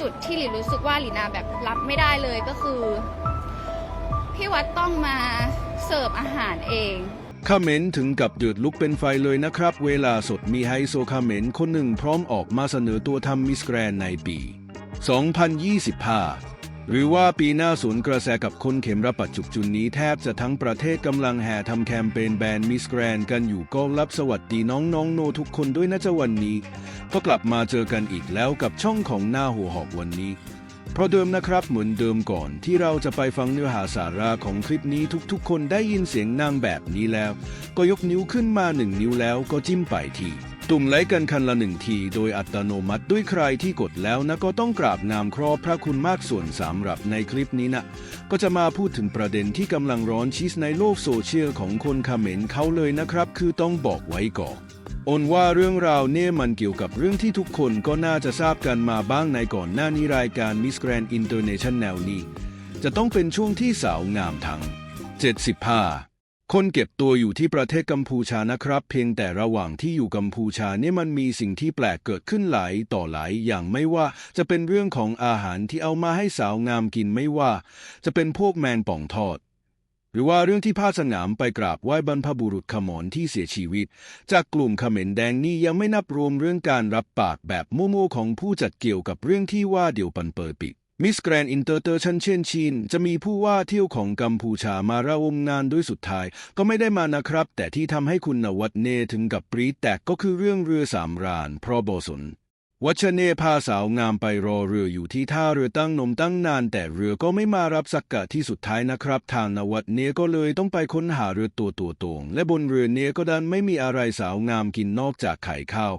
จุดที่หลินรู้สึกว่าหลินาแบบรับไม่ได้เลยก็คือ พี่วัดต้องมาเสิร์ฟอาหารเองคาเมนถึงกับเดือดลุกเป็นไฟเลยนะครับ เวลาสดมีไฮโซคาเมนคนหนึ่งพร้อมออกมาเสนอตัวทำมิสแกรนในปี 2025 หรือว่าปีหน้าสวนกระแสกับคนเข็มระปัจจุบจุนนี้แทบจะทั้งประเทศกำลังแห่ทำแคมเปญแบรนด์มิสแกรนกันอยู่ก็รับสวัสดีน้องน้องๆโนทุกคนด้วยนะจ๊ะวันนี้ ก็กลับมาเจอกันอีกแล้วกับช่องของหน้าหัวหอกวันนี้ เพราะเดิมนะครับเหมือนเดิมก่อนที่เราจะไปฟังเนื้อหาสาระของคลิปนี้ทุกๆ คนได้ยินเสียงนางแบบนี้แล้ว ก็ยกนิ้วขึ้นมาหนึ่งนิ้วแล้วก็จิ้มไปที ตุ่มไลค์กันคันละหนึ่งที โดยอัตโนมัติด้วยใครที่กดแล้วนะก็ต้องกราบงามครอบพระคุณมากส่วนสำหรับในคลิปนี้นะก็จะมาพูดถึงประเด็นที่กำลังร้อนชีสในโลกโซเชียลของคนเขมรเขาเลยนะครับ คือต้องบอกไว้ก่อนอนว่าเรื่องราวเนี่ยมันเกี่ยวกับเรื่องที่ทุกคนก็น่าจะทราบกันมาบ้างในก่อนหน้านี้รายการ Miss Grand International นี้จะต้องเป็นช่วงที่สาวงามทั้ง75 คนเก็บตัวอยู่ที่ประเทศกัมพูชานะครับ เพียงแต่ระหว่างที่อยู่กัมพูชาเนี่ยมันมีสิ่งที่แปลกเกิดขึ้นหลายต่อหลายอย่างไม่ว่า จะเป็นเรื่องของอาหารที่เอามาให้สาวงามกินไม่ว่า จะเป็นพวกแมงป่องทอด หรือว่าเรื่องที่พาสนามไปกราบไหว้บรรพบุรุษขมรที่เสียชีวิต จากกลุ่มขมรแดงนี่ยังไม่นับรวมเรื่องการรับปากแบบโมโมๆของผู้จัดเกี่ยวกับเรื่องที่ว่าเดี๋ยวปันเปิดปิด มิสแกรนอินเตอร์เตอร์ชันเช่นชินจะมีผู้ว่าเที่ยวของกัมพูชามาระวงนานด้วยสุดท้าย ก็ไม่ได้มานะครับ แต่ที่ทำให้คุณนวัดเนถึงกับปรีแตกก็คือเรื่องเรือสามรานเพราะโบสน วัชเนพาสาวงามไปรอเรืออยู่ที่ท่าเรือตั้งนมตั้งนาน แต่เรือก็ไม่มารับสักกะที่สุดท้ายนะครับ ทางนวัดเนก็เลยต้องไปค้นหาเรือตัวตัวตรงและบนเรือเนก็ดันไม่มีอะไรสาวงามกินนอกจากไข่ข้าว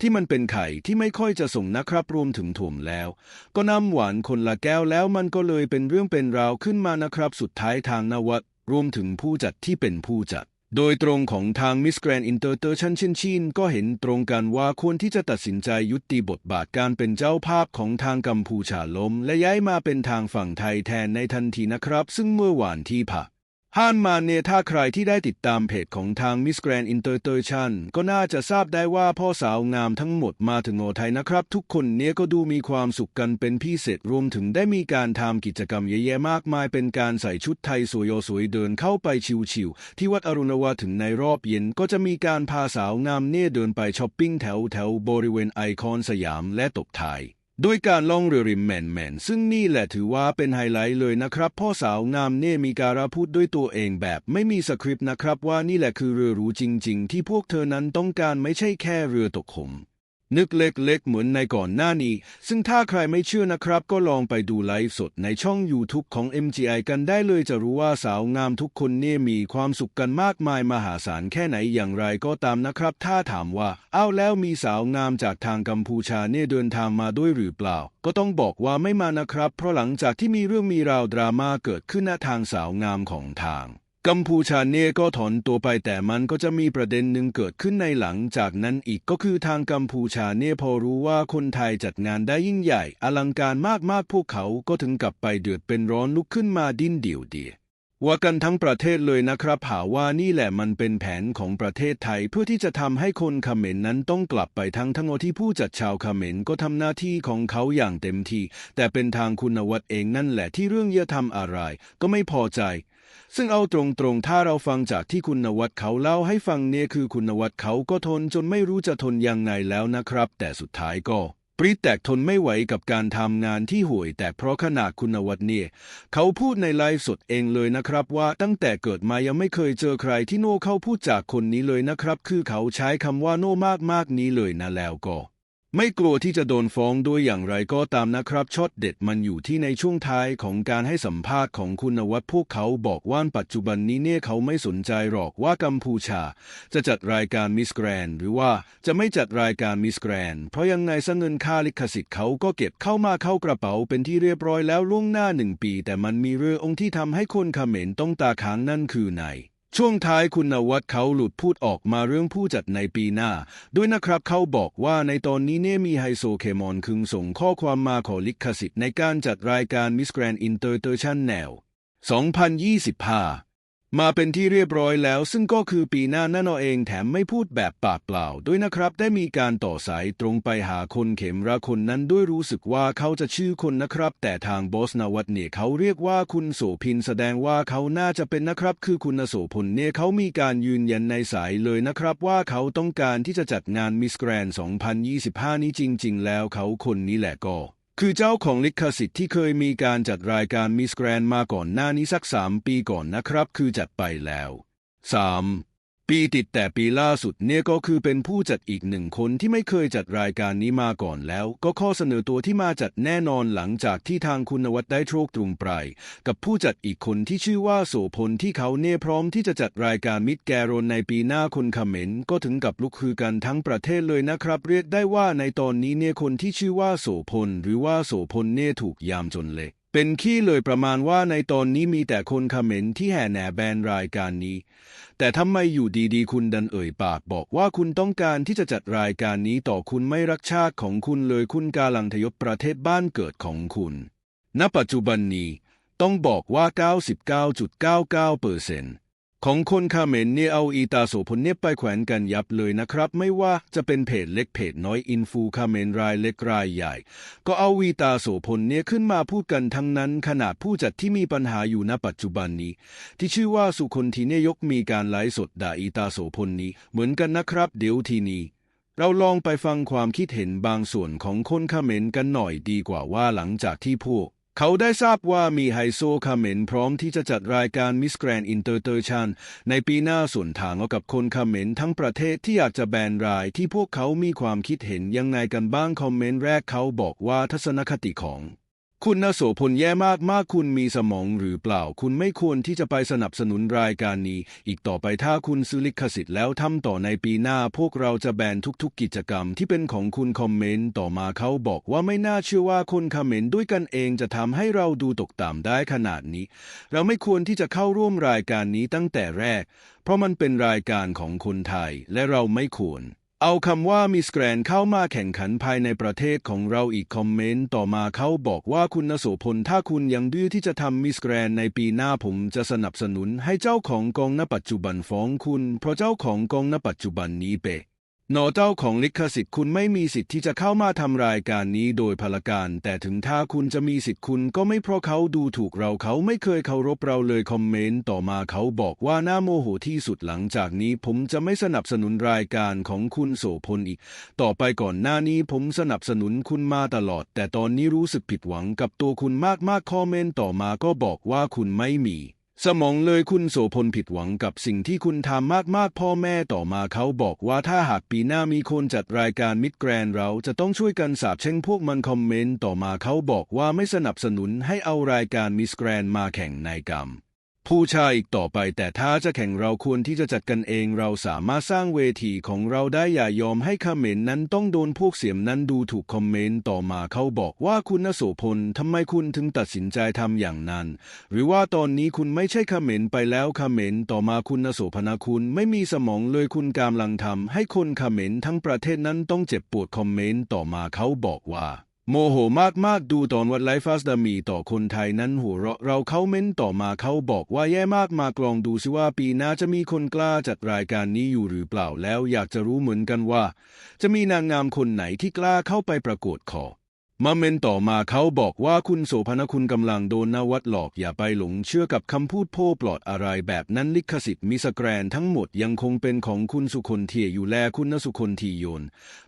ที่มันเป็นไข่ที่ไม่ค่อยจะส่งนะครับรวมถึงถ่วมแล้ว ก็นำหวานคนละแก้วแล้วมันก็เลยเป็นเรื่องเป็นราวขึ้นมานะครับ สุดท้ายทางนวัดรวมถึงผู้จัดที่เป็นผู้จัด โดยตรงของทางมิสแกรนอินเตอร์เทอร์ชันชินชินก็เห็นตรงกันว่าควรที่จะตัดสินใจยุติบทบาทการเป็นเจ้าภาพของทางกัมพูชาล้ม และย้ายมาเป็นทางฝั่งไทยแทนในทันทีนะครับ ซึ่งเมื่อวานที่ผ่าน ห้านมาเนี่ยถ้าใครที่ได้ติดตามเพจของทาง Miss Grand International ก็น่าจะทราบได้ว่าพ่อสาวงามทั้งหมดมาถึงโอไทยนะครับ ทุกคนเนี่ยก็ดูมีความสุขกันเป็นพิเศษรวมถึงได้มีการทำกิจกรรมเยอะแยะมากมายเป็นการใส่ชุดไทยสวยๆสวยเดินเข้าไปชิวๆที่วัดอรุณวาถึงในรอบเย็นก็จะมีการพาสาวงามเนี่ยเดินไปช้อปปิ้งแถวแถวบริเวณไอคอนสยามและตบท้าย ด้วยการล่องเรือริมแมนแมนซึ่งนี่แหละถือว่าเป็นไฮไลท์เลยนะครับ พ่อสาวงามเนี่ยมีการพูดด้วยตัวเองแบบไม่มีสคริปต์นะครับว่านี่แหละคือเรือหรูจริง ๆ ที่พวกเธอนั้นต้องการไม่ใช่แค่เรือตกหม นึกเล็กๆ เหมือนในก่อนหน้านี้ ซึ่งถ้าใครไม่เชื่อนะครับ ก็ลองไปดูไลฟ์สดในช่อง YouTube ของ MGI กันได้เลยจะรู้ว่าสาวงามทุกคนเนี่ยมีความสุขกันมากมายมหาศาลแค่ไหนอย่างไรก็ตามนะครับ ถ้าถามว่า อ้าวแล้วมีสาวงามจากทางกัมพูชาเนี่ยเดินทางมาด้วยหรือเปล่า ก็ต้องบอกว่าไม่มานะครับ เพราะหลังจากที่มีเรื่องมีราวดราม่าเกิดขึ้นณทางสาวงามของทาง กัมพูชาเนี่ยก็ถอนตัวไปแต่มันก็จะมีประเด็นหนึ่งเกิดขึ้นในหลังจากนั้นอีกก็คือทางกัมพูชาเนี่ยพอรู้ว่าคนไทยจัดงานได้ยิ่งใหญ่ อลังการมากๆพวกเขาก็ถึงกับไปเดือดเป็นร้อนลุกขึ้นมาดิ้นเดี่ยวเดียว่ากันทั้งประเทศเลยนะครับหาว่านี่แหละมันเป็นแผนของประเทศไทย เพื่อที่จะทำให้คนเขมรนั้นต้องกลับไปทั้งทั้งที่ผู้จัดชาวเขมรก็ทำหน้าที่ของเขาอย่างเต็มที่ แต่เป็นทางคุณวัดเองนั่นแหละที่เรื่องเยอะทำอะไร ก็ไม่พอใจ ซึ่งเอาตรงๆ ถ้าเราฟังจากที่คุณนวัดเขาเล่าให้ฟังเนี่ยคือคุณนวัดเขาก็ทนจนไม่รู้จะทนยังไงแล้วนะครับ แต่สุดท้ายก็ปริแตกทนไม่ไหวกับการทำงานที่ห่วย แต่เพราะขนาดคุณนวัดเนี่ย เขาพูดในไลฟ์สดเองเลยนะครับ ว่าตั้งแต่เกิดมายังไม่เคยเจอใครที่โน่เข้าพูดจากคนนี้เลยนะครับ คือเขาใช้คำว่าโน่มากๆนี้เลยนะแล้วก็ ไม่กลัวที่จะโดนฟ้องด้วยอย่างไรก็ตามนะครับช็อตเด็ดมันอยู่ที่ในช่วงท้ายของการให้สัมภาษณ์ของคุณนวัดพวกเขาบอกว่าปัจจุบันนี้เนี่ยเขาไม่สนใจหรอกว่ากัมพูชา จะจัดรายการมิสแกรนหรือว่าจะไม่จัดรายการมิสแกรนเพราะยังไงซะเงินค่าลิขสิทธิ์เขาก็เก็บเข้ามาเข้ากระเป๋าเป็นที่เรียบร้อยแล้วล่วงหน้าหนึ่งปี แต่มันมีเรื่ององค์ที่ทำให้คนเขมรต้องตาค้างนั่นคือใน ช่วงท้ายคุณนวัดเขาหลุดพูดออกมาเรื่องผู้จัดในปีหน้า ด้วยนะครับเขาบอกว่าในตอนนี้เนี่ยมีไฮโซเคมอนคึงส่งข้อความมาขอลิขสิทธิ์ในการจัดรายการ Miss Grand International 2025 มาเป็นที่เรียบร้อยแล้วซึ่งก็คือปีหน้านั่นเองแถมไม่พูดแบบปากเปล่าด้วยนะครับ ได้มีการต่อสายตรงไปหาคนเข็มระคนนั้นด้วยรู้สึกว่าเขาจะชื่อคนนะครับ แต่ทางบอสนวัตเนี่ยเขาเรียกว่าคุณโสพินแสดงว่าเขาน่าจะเป็นนะครับ คือคุณโสพลเนี่ยเขามีการยืนยันในสายเลยนะครับ ว่าเขาต้องการที่จะจัดงานมิสแกรน2025 นี้จริง ๆ แล้วเขาคนนี้แหละก็ คือเจ้าของลิขสิทธิ์ที่เคยมีการจัดรายการมิสแกรนมาก่อนหน้านี้สักสามปีก่อนนะครับ คือจัดไปแล้ว 3. ปีติดแต่ปีล่าสุดเนี่ยก็คือเป็นผู้จัดอีกหนึ่งคนที่ไม่เคยจัดรายการนี้มาก่อนแล้ว ก็ข้อเสนอตัวที่มาจัดแน่นอนหลังจากที่ทางคุณนวัดได้โชคตรงไปกับผู้จัดอีกคนที่ชื่อว่าโสพลที่เขาเนี่ยพร้อมที่จะจัดรายการมิดแกรนในปีหน้าคนเขมรก็ถึงกับลุกคือกันทั้งประเทศเลยนะครับ เรียกได้ว่าในตอนนี้เนี่ยคนที่ชื่อว่าโสพลหรือว่าโสพลเนี่ยถูกยามจนเละ เป็นขี้เลยประมาณว่าในตอนนี้มีแต่คนเขมรที่แห่แหน่แบนรายการนี้ แต่ทำไมอยู่ดีๆ คุณดันเอ่ยปากบอกว่าคุณต้องการที่จะจัดรายการนี้ต่อคุณไม่รักชาติของคุณเลยคุณกาลังทยบประเทศบ้านเกิดของคุณ ณ ปัจจุบันนี้ ต้องบอกว่า 99.99%เปอร์เซ็นต์ ของคนคาเมนเนี่ยเอาอีตาโสพลเนี่ยไปแขวนกันยับเลยนะครับ ไม่ว่าจะเป็นเพจเล็กเพจน้อยอินฟูคาเมนรายเล็กรายใหญ่ ก็เอาวีตาโสพลเนี่ยขึ้นมาพูดกันทั้งนั้น ขนาดผู้จัดที่มีปัญหาอยู่ณปัจจุบันนี้ ที่ชื่อว่าสุคนทีเนี่ยยกมีการไลฟ์สดด่าอีตาโสพลนี้ เหมือนกันนะครับ เดี๋ยวทีนี้เราลองไปฟังความคิดเห็นบางส่วนของคนคาเมนกันหน่อยดีกว่าว่าหลังจากที่พวก เขาได้ทราบว่ามีไฮโซคาเมนพร้อมที่จะจัดรายการมิสแกรนอินเตอร์เตอร์ชันในปีหน้าส่วนทางเอากับคนคาเมนทั้งประเทศที่อยากจะแบนรายที่พวกเขามีความคิดเห็นยังไงกันบ้างคอมเมนต์แรกเขาบอกว่าทัศนคติของ คุณนโสพลแย่มากมากคุณมีสมองหรือเปล่า คุณไม่ควรที่จะไปสนับสนุนรายการนี้ อีกต่อไปถ้าคุณซื้อลิขสิทธิ์แล้วทำต่อในปีหน้า พวกเราจะแบนทุกๆ กิจกรรมที่เป็นของคุณคอมเมนต์ต่อมาเขาบอกว่าไม่น่าเชื่อว่าคนคอมเมนต์ด้วยกันเองจะทำให้เราดูตกต่ำได้ขนาดนี้ เราไม่ควรที่จะเข้าร่วมรายการนี้ตั้งแต่แรก เพราะมันเป็นรายการของคนไทยและเราไม่ควร เอาคำว่ามิสแกรนเข้ามาแข่งขันภายในประเทศของเราอีกคอมเมนต์ต่อมาเขาบอกว่าคุณนโสพลถ้าคุณยังดื้อที่จะทำมิสแกรนในปีหน้าผมจะสนับสนุนให้เจ้าของกองณปัจจุบันฟ้องคุณ เพราะเจ้าของกองณปัจจุบันนี้เป นอเจ้าของลิขสิทธิ์คุณไม่มีสิทธิ์ที่จะเข้ามาทำรายการนี้โดยพลการ แต่ถึงถ้าคุณจะมีสิทธิ์คุณก็ไม่เพราะเขาดูถูกเราเขาไม่เคยเคารพเราเลยคอมเมนต์ต่อมาเขาบอกว่าน่าโมโหที่สุดหลังจากนี้ ผมจะไม่สนับสนุนรายการของคุณโสพลอีก ต่อไปก่อนหน้านี้ผมสนับสนุนคุณมาตลอด แต่ตอนนี้รู้สึกผิดหวังกับตัวคุณมากๆคอมเมนต์ต่อมาก็บอกว่าคุณไม่มี สมองเลยคุณโสพลผิดหวังกับสิ่งที่คุณทำมากๆ พ่อแม่ต่อมาเขาบอกว่าถ้าหากปีหน้ามีคนจัดรายการมิดแกรนเราจะต้องช่วยกันสาบแช่งพวกมันคอมเมนต์ต่อมาเขาบอกว่าไม่สนับสนุนให้เอารายการมิสแกรนมาแข่งในกรรม ผู้ชายอีกต่อไปแต่ถ้าจะแข่งเราควรที่จะจัดกันเองเราสามารถสร้างเวทีของเราได้อย่ายอมให้คอมเมนต์นั้นต้องโดนพวกเสียมนั้นดูถูกคอมเมนต์ต่อมาเขาบอกว่าคุณนโสพลทำไมคุณถึงตัดสินใจทำอย่างนั้น หรือว่าตอนนี้คุณไม่ใช่คอมเมนต์ไปแล้วคอมเมนต์ต่อมาคุณนโสพนาคุณไม่มีสมองเลยคุณกำลังทำให้คนคอมเมนต์ทั้งประเทศนั้นต้องเจ็บปวดคอมเมนต์ต่อมาเขาบอกว่า โมโหมากๆ ดูตอนวัดไลฟ์ฟาสดามีต่อคนไทยนั้นหัวเราะเราเขาเม้นต่อมาเขาบอกว่าแย่มากมากลองดูสิว่าปีหน้าจะมีคนกล้าจัดรายการนี้อยู่หรือเปล่าแล้วอยากจะรู้เหมือนกันว่า จะมีนางงามคนไหนที่กล้าเข้าไปประกวดขอ มาเมนต่อมาเขาบอกว่าคุณโสพนคุณกำลังโดนนวัดหลอกอย่าไปหลงเชื่อกับคำพูดโพ่ปลอดอะไรแบบนั้นลิขสิทธิ์มิสแกรนทั้งหมดยังคงเป็นของคุณสุคนเทียอยู่แลคุณนสุคนทีโยน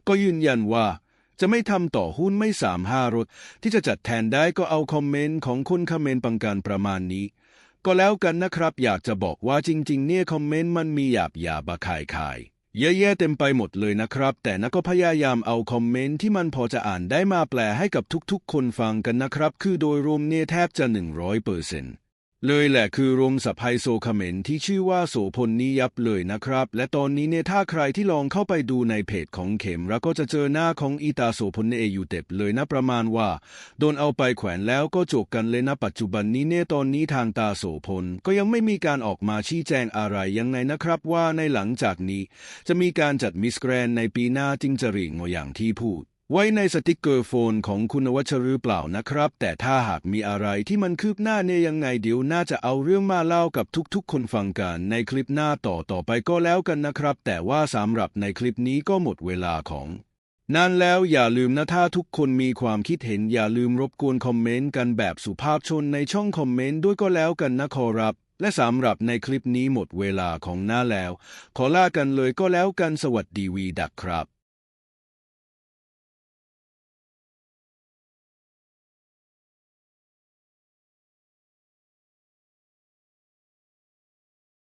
ก็ยืนยันว่า จะไม่ทำต่อหุ้นไม่สามห้ารถที่จะจัดแทนได้ก็เอาคอมเมนต์ของคุณคอมเมนต์ปังการประมาณนี้ ก็แล้วกันนะครับ อยากจะบอกว่าจริง ๆ เนี่ยคอมเมนต์มันมีหยาบหยาบะขายขายเยอะแยะเต็มไปหมดเลยนะครับ แต่นักก็พยายามเอาคอมเมนต์ที่มันพอจะอ่านได้มาแปลให้กับทุกๆ คนฟังกันนะครับ คือโดยรวมเนี่ยแทบจะ100เปอร์เซ็นต์ เลยแหละคือรวมสัพไฮโซคอมเมนที่ชื่อว่าโสพลนี้ยับเลยนะครับ และตอนนี้เนี่ยถ้าใครที่ลองเข้าไปดูในเพจของเข็มแล้วก็จะเจอหน้าของอีตาโสพลเนอยู่เต็บเลยนะประมาณว่า โดนเอาไปแขวนแล้วก็จบกันเลยนะปัจจุบันนี้เนี่ยตอนนี้ทางตาโสพลก็ยังไม่มีการออกมาชี้แจงอะไรยังไงนะครับว่าในหลังจากนี้ จะมีการจัดมิสแกรนในปีหน้าจริงจริงอย่างที่พูด ไว้ในสติกเกอร์โฟนของคุณวัชรือเปล่านะครับ แต่ถ้าหากมีอะไรที่มันคืบหน้าเนี่ยยังไงเดี๋ยวน่าจะเอาเรื่องมาเล่ากับทุกๆ คนฟังกันในคลิปหน้าต่อต่อไปก็แล้วกันนะครับ แต่ว่าสำหรับในคลิปนี้ก็หมดเวลาของนั่นแล้วอย่าลืมนะถ้าทุกคนมีความคิดเห็นอย่าลืมรบกวนคอมเมนต์กันแบบสุภาพชนในช่องคอมเมนต์ด้วยก็แล้วกันนะขอรับ และสำหรับในคลิปนี้หมดเวลาของหน้าแล้ว ขอลากันเลยก็แล้วกันสวัสดีวีดักครับ